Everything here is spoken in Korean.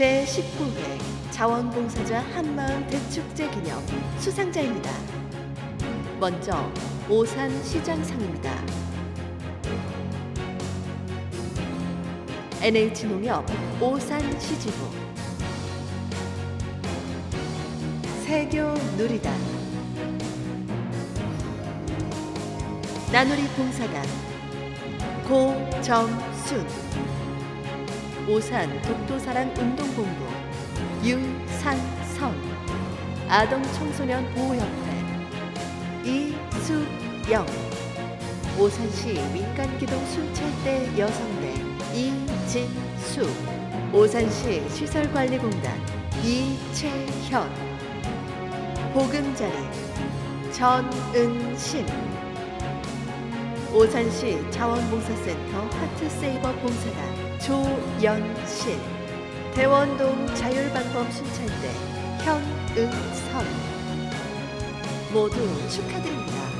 제19회 자원봉사자 한마을 대축제 기념 수상자입니다. 먼저 오산 시장상입니다. NH농협 오산 시지부 세교 누리단 나누리 봉사단 고정순 오산 독도사랑 운동본부 유산성 아동 청소년 보호협회 이수영 오산시 민간기동 순찰대 여성대 이진수 오산시 시설관리공단 이채현 보금자리 전은신 오산시 자원봉사센터 하트세이버 봉사단 조연실 대원동 자율방범 순찰대 현은선 모두 축하드립니다.